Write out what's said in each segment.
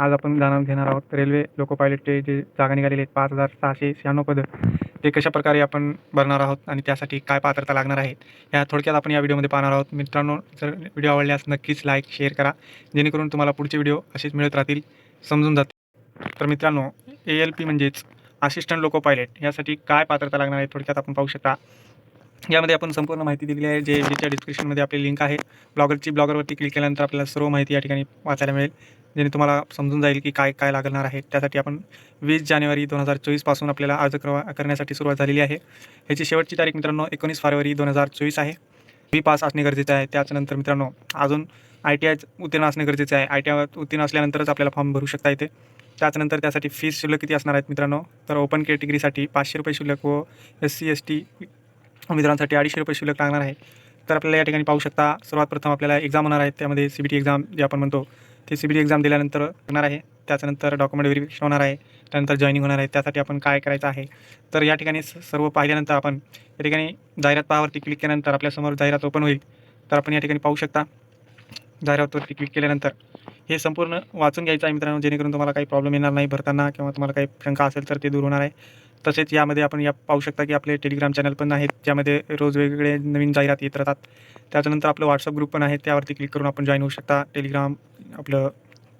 आज आपण जाणून घेणार आहोत रेल्वे लोको पायलटचे जे जागा निघालेले आहेत पाच हजार सहाशे शहाण्णव पदं. ते कशा प्रकारे आपण भरणार आहोत आणि त्यासाठी काय पात्रता लागणार आहे ह्या थोडक्यात आपण या व्हिडिओमध्ये पाहणार आहोत. मित्रांनो जर व्हिडिओ आवडल्यास नक्कीच लाईक शेअर करा. जेणेकरून तुम्हाला पुढचे व्हिडिओ असेच मिळत राहतील समजून जातील. तर मित्रांनो ए एल पी म्हणजेच असिस्टंट लोको पायलट यासाठी काय पात्रता लागणार आहे थोडक्यात आपण पाहू शकता. यामध्ये आपण संपूर्ण माहिती दिलेली आहे जे ज्याच्या डिस्क्रिप्शनमध्ये आपली लिंक आहे. ब्लॉगरची ब्लॉगरवरती क्लिक केल्यानंतर आपल्याला सर्व माहिती या ठिकाणी वाचायला मिळेल. जेणे तुम्हाला समजून जाईल की काय काय लागणार आहे. त्यासाठी आपण वीस जानेवारी दोन हजार चोवीसपासून आपल्याला अर्ज करवा करण्यासाठी सुरुवात झालेली आहे. ह्याची शेवटची तारीख मित्रांनो एकोणीस फरवरी दोन हजार चोवीस आहे. बी पास असणे गरजेचं आहे. त्याच्यानंतर मित्रांनो अजून आय टी आय उत्तीर्ण असणे गरजेचे आहे. आय टी आय उत्तीर्ण असल्यानंतरच आपल्याला फॉर्म भरू शकता येते. त्याच्यानंतर त्यासाठी फीस शुल्क किती असणार आहेत मित्रांनो? तर ओपन कॅटेगरीसाठी पाचशे रुपये शुल्क व एस सी एस टी मित्रांसाठी अडीचशे रुपये शुल्क लागणार आहे. तर आपल्याला या ठिकाणी पाहू शकता सर्वात प्रथम आपल्याला एक्झाम होणार आहे. त्यामध्ये सी बी टी एक्झाम जे आपण म्हणतो ते सी बी टी एक्झाम दिल्यानंतर होणार आहे. त्याच्यानंतर डॉक्युमेंट व्हेरिफिकेशन होणार आहे. त्यानंतर जॉईनिंग होणार आहे. त्यासाठी आपण काय करायचं आहे? तर या ठिकाणी सर्व पाहिल्यानंतर आपण या ठिकाणी जाहिरात पाहावरती क्लिक केल्यानंतर आपल्यासमोर जाहिरात ओपन होईल. तर आपण या ठिकाणी पाहू शकता. जाहिरातवरती क्लिक केल्यानंतर हे संपूर्ण वाचून घ्यायचं आहे मित्रांनो. जेणेकरून तुम्हाला काही प्रॉब्लेम येणार नाही. भरताना किंवा तुम्हाला काही शंका असेल तर ते दूर होणार आहे. तसेच यामध्ये आपण या पाहू शकता की आपले टेलिग्राम चॅनल पण आहेत ज्यामध्ये रोज वेगवेगळे नवीन जाहिरात येत राहतात. त्याच्यानंतर आपलं व्हॉट्सअप ग्रुप पण आहे त्यावरती क्लिक करून आपण जॉईन होऊ शकता. टेलिग्राम आपलं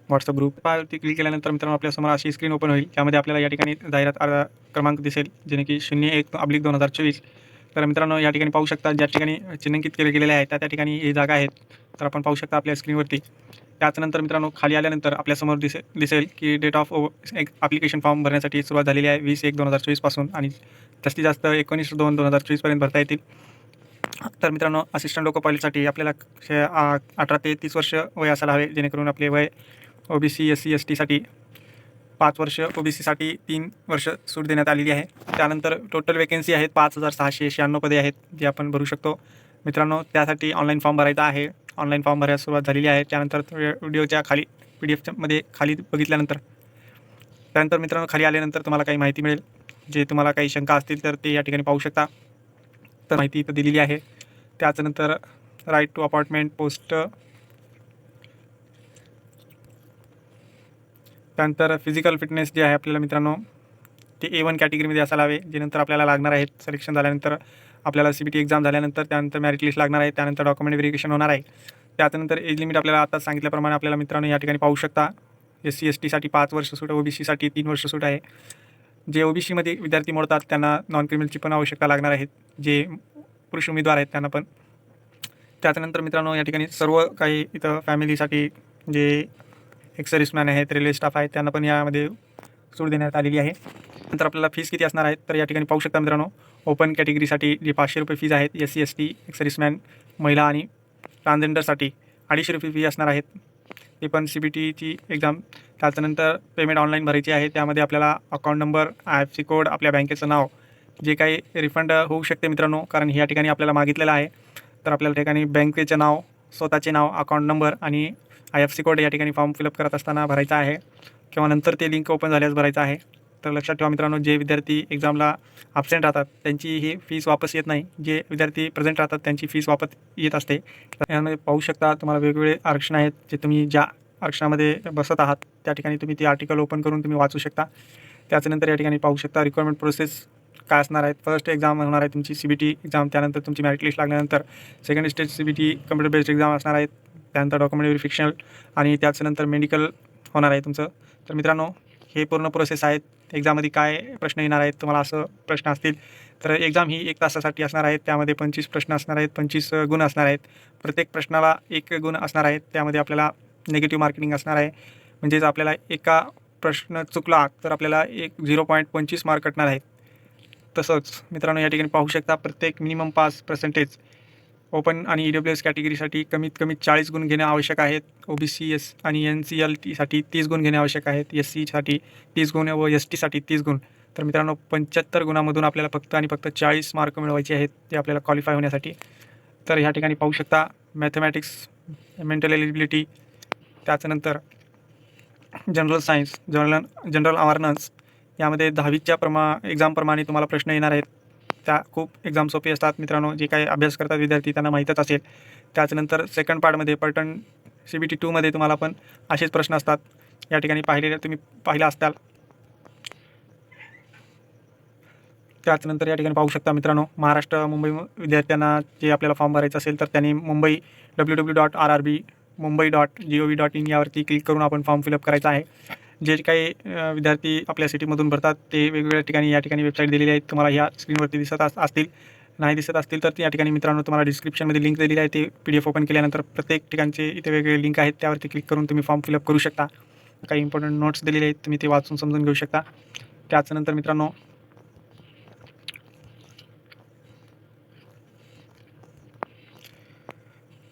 व्हॉट्सअप ग्रुप त्यावरती क्लिक केल्यानंतर मित्रांनो आपल्यासमोर अशी स्क्रीन ओपन होईल. त्यामध्ये आपल्याला या ठिकाणी जाहिरात क्रमांक दिसेल जेणे की शून्य एक अब्लिक दोन हजार चोवीस. तर मित्रांनो या ठिकाणी पाहू शकता ज्या ठिकाणी चिन्हांकित केले गेलेले आहेत त्या त्या ठिकाणी ही जागा आहेत. तर आपण पाहू शकता आपल्या स्क्रीनवरती त्याचनंतर मित्रांनो खाली आल्यानंतर आपल्यासमोर दिसे दिसेल की डेट ऑफ एक ॲप्लिकेशन फॉर्म भरण्यासाठी सुरुवात झालेली आहे वीस एक दोन हजार चोवीसपासून आणि जास्तीत जास्त एकोणीस दोन दोन हजार चोवीसपर्यंत भरता येतील. तर मित्रांनो असिस्टंट लोक पायलटसाठी आपल्याला शे- अठरा ते तीस वर्ष वय असायला हवे जेणेकरून आपले वय O B C S C S टीसाठी पाच वर्ष ओ बी सीसाठी तीन वर्ष सूट देण्यात आलेली आहे. त्यानंतर टोटल वेकेन्सी आहेत पाच हजार सहाशे शहाण्णव पदे आहेत जे आपण भरू शकतो. मित्रांनो त्यासाठी ऑनलाईन फॉर्म भरायचा आहे. ऑनलाईन फॉर्म भरायला सुरुवात झालेली आहे. त्यानंतर व्हिडिओच्या खाली पी डी एफच्यामध्ये खाली बघितल्यानंतर त्यानंतर मित्रांनो खाली आल्यानंतर तुम्हाला काही माहिती मिळेल. जे तुम्हाला काही शंका असतील तर ते या ठिकाणी पाहू शकता. तर माहिती इथं दिलेली आहे. त्याच्यानंतर राईट टू अपार्टमेंट पोस्ट त्यानंतर फिजिकल फिटनेस जे आहे आपल्याला मित्रांनो ते ए वन कॅटेगरीमध्ये असायला हवे. जे नंतर आपल्याला लागणार आहेत. सिलेक्शन झाल्यानंतर आपल्याला सी बी टी एक्झाम झाल्यानंतर त्यानंतर मॅरिट लिस्ट लागणार आहे त्यानंतर डॉक्युमेंट व्हेरिफिकेशन होणार आहे. त्यानंतर एज लिमिट आपल्याला आता सांगितल्याप्रमाणे आपल्याला मित्रांनो या ठिकाणी पाहू शकता. एस सी एस टीसाठी पाच वर्ष सूट ओ बी सीसाठी तीन वर्ष सूट आहे. जे ओ बी सीमध्ये विद्यार्थी मोडतात त्यांना नॉन क्रिमिनलची पण आवश्यकता लागणार आहेत जे पुरुष उमेदवार आहेत त्यांना पण. त्याच्यानंतर मित्रांनो या ठिकाणी सर्व काही इथं फॅमिलीसाठी जे एक आहेत रेल्वे स्टाफ आहेत त्यांना पण यामध्ये सूट देण्यात आलेली आहे. नंतर आपल्याला फीस किती असणार आहेत तर या ठिकाणी पाहू शकता मित्रांनो ओपन कॅटेगरीसाठी जे पाचशे रुपये फीज आहेत एस सी एस टी एक सर्व्हिसमॅन महिला आणि ट्रान्सजेंडरसाठी अडीचशे रुपये फी असणार आहेत. ते पण सी बी टीची एक्झाम त्याच्यानंतर पेमेंट ऑनलाईन भरायची आहे. त्यामध्ये आपल्याला account number I F C code आपल्या बँकेचं नाव जे काही रिफंड होऊ शकते मित्रांनो कारण ह्या ठिकाणी आपल्याला मागितलेलं आहे. तर आपल्याला ठिकाणी बँकेचं नाव स्वतःचे नाव अकाउंट नंबर आणि आय एफ सी कोड या ठिकाणी फॉर्म फिलअप करत असताना भरायचा आहे. किंवा नंतर ते लिंक ओपन झाल्यास भरायचं आहे. तर लक्षात ठेवा मित्रांनो जे विद्यार्थी एक्झामला ॲबसेंट राहतात त्यांची ही फीस वापस येत नाही. जे विद्यार्थी प्रेझेंट राहतात त्यांची फीस वापस येत असते. यामध्ये पाहू शकता तुम्हाला वेगवेगळे आरक्षण आहेत जे तुम्ही ज्या आरक्षणामध्ये बसत आहात त्या ठिकाणी तुम्ही ते आर्टिकल ओपन करून तुम्ही वाचू शकता. त्याच्यानंतर या ठिकाणी पाहू शकता रिक्वायरमेंट प्रोसेस काय असणार आहेत फर्स्ट एक्झाम होणार आहे तुमची सी बी टी एक्झाम त्यानंतर तुमची मॅरिट लिस्ट लागल्यानंतर second stage C B T computer based exam असणार आहेत. त्यानंतर डॉक्युमेंट व्हेरिफिकेशन आणि त्याच्यानंतर मेडिकल होणार आहे तुमचं. तर मित्रांनो हे पूर्ण प्रोसेस आहेत. एक्झाममध्ये काय प्रश्न येणार आहेत तुम्हाला असं प्रश्न असतील. तर एक्झाम ही एक तासासाठी असणार आहेत त्यामध्ये पंचवीस प्रश्न असणार आहेत पंचवीस गुण असणार आहेत. प्रत्येक प्रश्नाला एक गुण असणार आहेत. त्यामध्ये आपल्याला निगेटिव्ह मार्किंग असणार आहे. म्हणजेच आपल्याला एका प्रश्न चुकला तर आपल्याला एक झिरो पॉईंट पंचवीस मार्क कटणार आहेत. तसंच मित्रांनो या ठिकाणी पाहू शकता प्रत्येक मिनिमम पास पर्सेंटेज ओपन आणि ई डब्ल्यू एस कॅटेगरीसाठी कमीत कमी चाळीस गुण घेणे आवश्यक आहेत. ओ बी सी एस आणि एन सी एल टीसाठी तीस गुण घेणे आवश्यक आहेत. एस सीसाठी तीस गुण व एस टीसाठी तीस गुण. तर मित्रांनो पंच्याहत्तर गुणामधून आपल्याला फक्त आणि फक्त चाळीस मार्क मिळवायचे आहेत ते आपल्याला क्वालिफाय होण्यासाठी. तर ह्या ठिकाणी पाहू शकता मॅथमॅटिक्स मेंटल एलिबिलिटी त्याच्यानंतर general science general general awareness यामध्ये दहावीच्या प्रमा एक्झामप्रमाणे तुम्हाला प्रश्न येणार आहेत. त्या खूप एक्झाम सोपी असतात. मित्रांनो जे काही अभ्यास करतात विद्यार्थी त्यांना माहीतच असेल. त्याचनंतर सेकंड पार्टमध्ये पर्टन सी बी टी टूमध्ये तुम्हाला पण असेच प्रश्न असतात. या ठिकाणी पाहिलेले तुम्ही पाहिला असताल. त्याचनंतर या ठिकाणी पाहू शकता मित्रांनो महाराष्ट्र मुंबई विद्यार्थ्यांना जे आपल्याला फॉर्म भरायचं असेल तर त्यांनी Mumbai W W dot R R B Mumbai dot G O V dot in यावरती क्लिक करून आपण फॉर्म फिलअप करायचा आहे. जे काही विद्यार्थी आपल्या सिटीमधून भरतात ते वेगवेगळ्या ठिकाणी या ठिकाणी वेबसाईट दिलेली आहेत. तुम्हाला ह्या स्क्रीनवरती दिसत अस असतील. नाही दिसत असतील तर या ठिकाणी मित्रांनो तुम्हाला डिस्क्रिप्शनमध्ये लिंक दिलेली आहे. ते पी डी एफ ओपन केल्यानंतर प्रत्येक ठिकाणचे इथे वेगवेगळे लिंक आहेत. त्यावरती क्लिक करून तुम्ही फॉर्म फिलअप करू शकता. काही इम्पॉर्टंट नोट्स दिलेले आहेत. तुम्ही ते वाचून समजून घेऊ शकता. त्याचनंतर मित्रांनो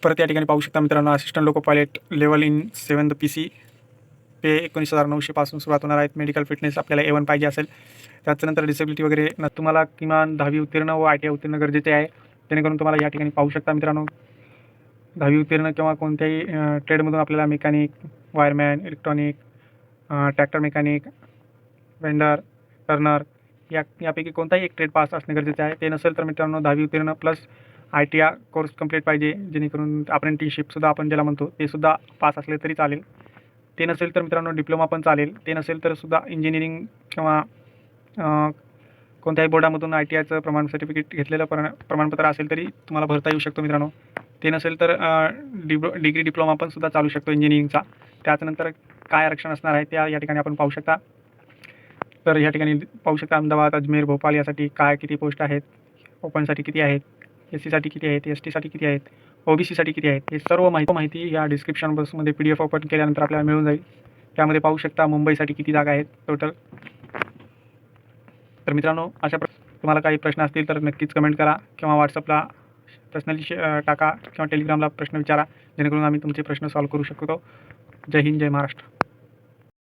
परत या ठिकाणी पाहू शकता मित्रांनो assistant loco pilot level in seventh P C ते एकोणीस हजार नऊशेपासून सुरुवात होणार आहेत. मेडिकल फिटनेस आपल्याला एवन पाहिजे असेल. त्याच्यानंतर डिसेबिलिटी वगैरे न तुम्हाला किमान दहावी उत्तीर्ण व आय टी आय उत्तीर्ण गरजेचे आहे. जेणेकरून तुम्हाला या ठिकाणी पाहू शकता मित्रांनो. दहावी उत्तीर्ण किंवा कोणत्याही ट्रेडमधून आपल्याला mechanic wireman electronic tractor mechanic vendor turner या यापैकी कोणताही एक ट्रेड पास असणे गरजेचे आहे. ते नसेल तर मित्रांनो दहावी उत्तीर्ण plus I T R course complete पाहिजे. जेणेकरून अप्रेंटिसशिपसुद्धा आपण ज्याला म्हणतो ते सुद्धा पास असले तरी चालेल. ते नसेल तर मित्रांनो डिप्लोमा पण चालेल. ते नसेल तर सुद्धा इंजिनिअरिंग किंवा कोणत्याही बोर्डामधून आय टी आयचं प्रमाण सर्टिफिकेट घेतलेलं प्र प्रमाणपत्र असेल तरी तुम्हाला भरता येऊ शकतो मित्रांनो. ते नसेल तर डिब्लो डिग्री डिप्लोमा पण सुद्धा चालू शकतो इंजिनिअरिंगचा त्याच्यानंतर काय आरक्षण असणार आहे त्या या ठिकाणी आपण पाहू शकता. तर या ठिकाणी पाहू शकता अहमदाबाद अजमेर भोपाळ यासाठी काय किती पोस्ट आहेत? ओपनसाठी किती आहेत? एस सीसाठी किती आहेत? एस टीसाठी किती आहेत? ओ बी किती आहेत हे सर्व माहिती माहिती या डिस्क्रिप्शन बॉक्समध्ये पी डी एफ ओपन केल्यानंतर आपल्याला मिळून जाईल. त्यामध्ये पाहू शकता मुंबईसाठी किती जागा आहेत टोटल तर मित्रांनो अशा प्र तुम्हाला काही प्रश्न असतील तर नक्कीच कमेंट करा किंवा व्हॉट्सअपला पर्सनली शे टाका किंवा टेलिग्रामला प्रश्न विचारा. जेणेकरून आम्ही तुमचे प्रश्न सॉल्व्ह करू शकतो. जय हिंद जय महाराष्ट्र.